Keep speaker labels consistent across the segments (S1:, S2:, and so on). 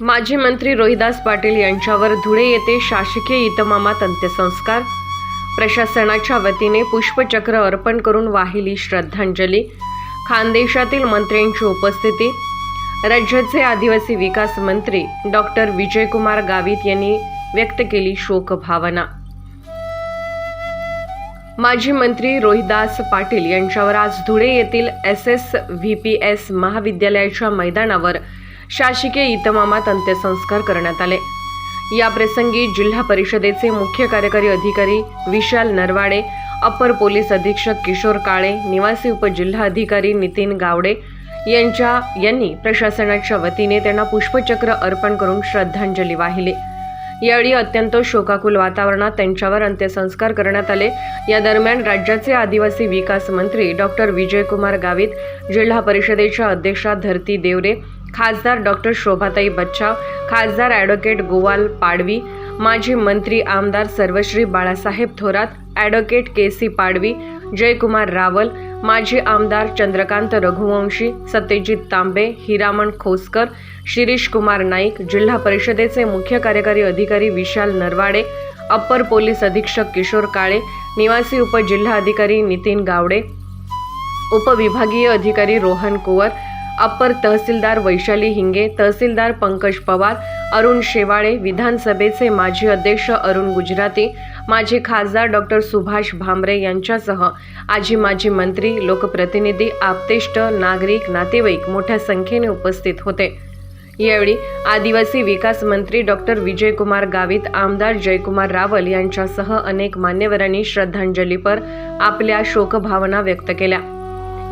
S1: माजी मंत्री रोहिदास पाटील यांच्यावर धुळे येथे शासकीय इतमामात अंत्यसंस्कार. प्रशासनाच्या वतीने पुष्पचक्र अर्पण करून वाहिली श्रद्धांजली. खानदेशातील मंत्र्यांची उपस्थिती. राज्याचे आदिवासी विकास मंत्री डॉक्टर विजयकुमार गावित यांनी व्यक्त केली शोकभावना. माजी मंत्री रोहिदास पाटील यांच्यावर आज धुळे येथील S S V P S महाविद्यालयाच्या मैदानावर शासकीय इतमामात अंत्यसंस्कार करण्यात आले. या प्रसंगी जिल्हा परिषदेचे मुख्य कार्यकारी अधिकारी विशाल नरवाडे अपर पोलीस अधीक्षक किशोर काळे निवासी उपजिल्हाधिकारी नितीन गावडे यांच्या यांनी प्रशासनाच्या वतीने त्यांना पुष्पचक्र अर्पण करून श्रद्धांजली वाहिली. यावेळी अत्यंत शोकाकुल वातावरणात त्यांच्यावर अंत्यसंस्कार करण्यात आले. या दरम्यान राज्याचे आदिवासी विकास मंत्री डॉक्टर विजयकुमार गावित जिल्हा परिषदेच्या अध्यक्षा धरती देवरे खासदार डॉक्टर शोभाताई बच्चा खासदार ॲडव्होकेट गोवाल पाडवी माजी मंत्री आमदार सर्वश्री Balasaheb Thorat advocate K C Padvi Jaykumar Rawal माजी आमदार चंद्रकांत रघुवंशी सत्यजित तांबे हिरामण खोसकर शिरीष कुमार नाईक जिल्हा परिषदेचे मुख्य कार्यकारी अधिकारी विशाल नरवाडे अप्पर पोलीस अधीक्षक किशोर काळे निवासी उपजिल्हाधिकारी नितीन गावडे उपविभागीय अधिकारी रोहन कुवर अप्पर तहसीलदार वैशाली हिंगे तहसीलदार पंकज पवार अरुण शेवाळे विधानसभेचे माजी अध्यक्ष अरुण गुजराती माजी खासदार डॉक्टर सुभाष भामरे यांच्यासह आजी माजी मंत्री लोकप्रतिनिधी आपतेष्ट नागरिक नातेवाईक मोठ्या संख्येने उपस्थित होते. यावेळी आदिवासी विकास मंत्री डॉक्टर विजयकुमार गावित आमदार जयकुमार रावल यांच्यासह अनेक मान्यवरांनी श्रद्धांजलीपर आपल्या शोकभावना व्यक्त केल्या.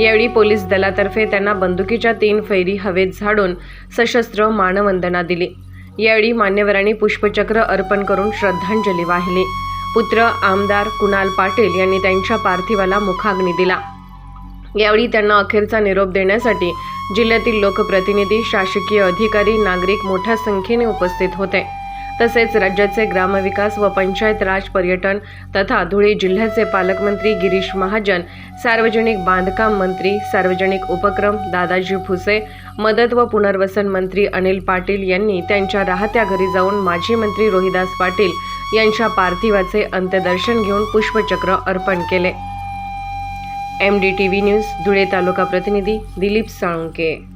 S1: यावेळी पोलीस दलातर्फे त्यांना बंदुकीच्या तीन फैरी हवेत झाडून सशस्त्र मानवंदना दिली. यावेळी मान्यवरांनी पुष्पचक्र अर्पण करून श्रद्धांजली वाहिली. पुत्र आमदार कुणाल पाटील यांनी त्यांच्या पार्थिवाला मुखाग्नी दिला. यावेळी त्यांना अखेरचा निरोप देण्यासाठी जिल्ह्यातील लोकप्रतिनिधी शासकीय अधिकारी नागरिक मोठ्या संख्येने उपस्थित होते. तसेच राज्याचे ग्रामविकास व पंचायत राज पर्यटन तथा धुळे जिल्ह्याचे पालकमंत्री गिरीश महाजन सार्वजनिक बांधकाम मंत्री सार्वजनिक उपक्रम दादाजी भुसे मदत व पुनर्वसन मंत्री अनिल पाटील यांनी त्यांच्या राहत्या घरी जाऊन माजी मंत्री रोहिदास पाटील यांच्या पार्थिवाचे अंत्यदर्शन घेऊन पुष्पचक्र अर्पण केले. M D T V news Dhule taluka प्रतिनिधी दिलीप साळुंके.